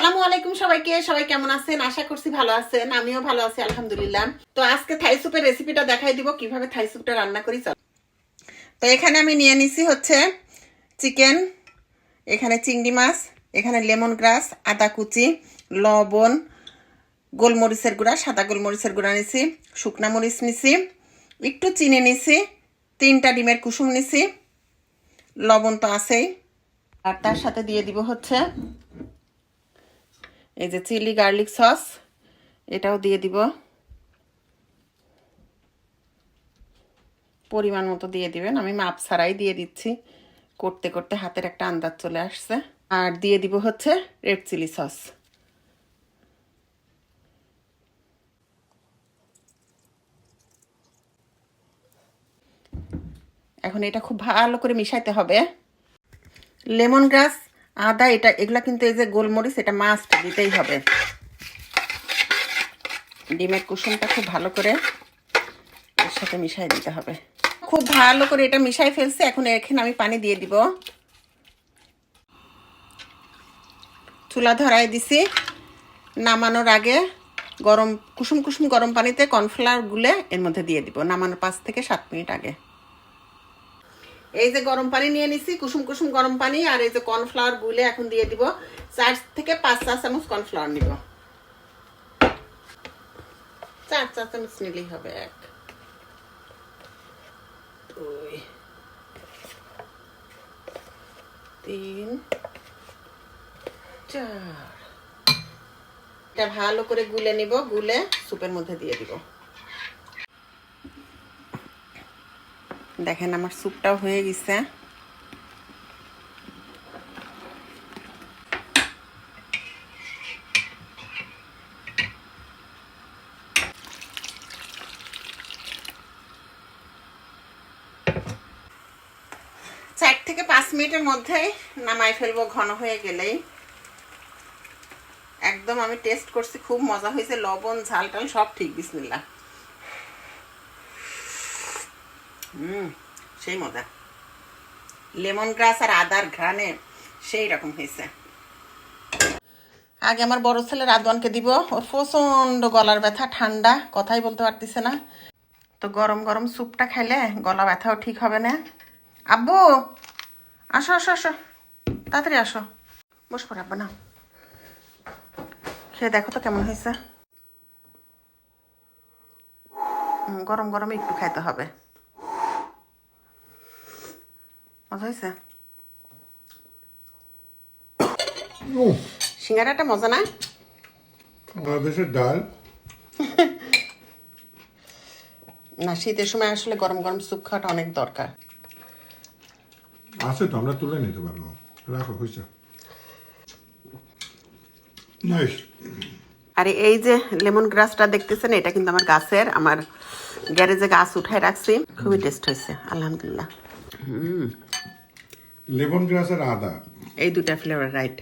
আসসালামু আলাইকুম সবাইকে। সবাই কেমন আছেন? আশা করছি ভালো আছেন। আমিও ভালো আছি, আলহামদুলিল্লাহ। তো আজকে থাই সুপের রেসিপিটা দেখাই দিব, কীভাবে থাই সুপটা রান্না করি, চল। তো এখানে আমি নিয়ে নিছি হচ্ছে চিকেন, এখানে চিংড়ি মাছ, এখানে লেমন গ্রাস, আদা কুচি, লবণ, গোলমরিচের গুঁড়া, সাদা গোলমরিচের গুঁড়া নিছি, শুকনা মরিচ নিছি, একটু চিনি নিছি, তিনটা ডিমের কুসুম নিছি, লবণ তো আছেই। আর তার সাথে দিয়ে দিব হচ্ছে এই যে চিলি গার্লিক সস, এটাও দিয়ে দিব। পরিমাণ মতো দিয়ে দিবেন। আমি মাপ ছাড়াই দিয়ে দিচ্ছি। করতে করতে হাতের একটা আন্দাজ চলে আসছে। আর দিয়ে দিব হচ্ছে রেড চিলি সস। এখন এটা খুব ভালো করে মিশাইতে হবে। লেমন গ্রাস আদা, এটা, এগুলা কিন্তু এই যে গোলমরিচ, এটা মাস্ট দিতেই হবে। ডিমের কুসুমটা খুব ভালো করে এর সাথে মিশাই দিতে হবে। খুব ভালো করে এটা মিশাই ফেলছে, এখন এখানে আমি পানি দিয়ে দিব। চুলা ধরাই দিছি। নামানোর আগে গরম, কুসুম কুসুম গরম পানিতে কর্নফ্লাওয়ার গুলে এর মধ্যে দিয়ে দিব, নামানোর পাঁচ থেকে সাত মিনিট আগে। এই যে গরম পানি নিয়ে নিছি, কুসুম কুসুম গরম পানি, আর এই যে কর্নফ্লাওয়ার গুলে এখন দিয়ে দিব। চার থেকে পাঁচ চা চামচ কর্নফ্লাওয়ার নিব। চার চা চামচ নিলেই হবে এক, দুই, তিন, চার। এটা ভালো করে গুলে নিব, গুলে সুপের মধ্যে দিয়ে দিব। দেখেন আমার স্যুপটাও হয়ে গেছে। চার থেকে পাঁচ মিনিটের মধ্যেই নামাই ফেলব, ঘন হয়ে গেলেই। একদম আমি টেস্ট করছি, খুব মজা হয়েছে, লবণ ঝাল টাল সব ঠিক বিসমিল্লা হুম, সেই মজা। লেমন গ্রাস আর আদার ঘ্রাণে সেই রকম হয়েছে। আগে আমার বড় ছেলে রাদওয়ানকে দিব ওর প্রচণ্ড গলার ব্যথা, ঠান্ডা, কথাই বলতে পারতেছে না। তো গরম গরম স্যুপটা খাইলে গলা ব্যথাও ঠিক হবে না। আব্বু, আসো আসো আসো, তাড়াতাড়ি আসো। বস পড়ে, আব্বা না খেয়ে দেখো তো কেমন হয়েছে। গরম গরম একটু খাইতে হবে মজা হয়েছে সিঙ্গারাটা মজা না? বাংলাদেশের ডাল। না শীতের সময় আসলে গরম গরম স্যুপ খাওয়াটা অনেক দরকার। আছে তো আমরা তুলে নিতে পারব। রাখো হয়েছে আর এই যে লেমন গ্রাসটা দেখতেছেন এটা কিন্তু আমার গাছের আমার গ্যারেজে গাছ উঠায় রাখছি। খুবই টেস্ট হয়েছে আলহামদুলিল্লাহ। লেমন গ্রাস আর আদা। এই দুটা ফ্লেভার রাইট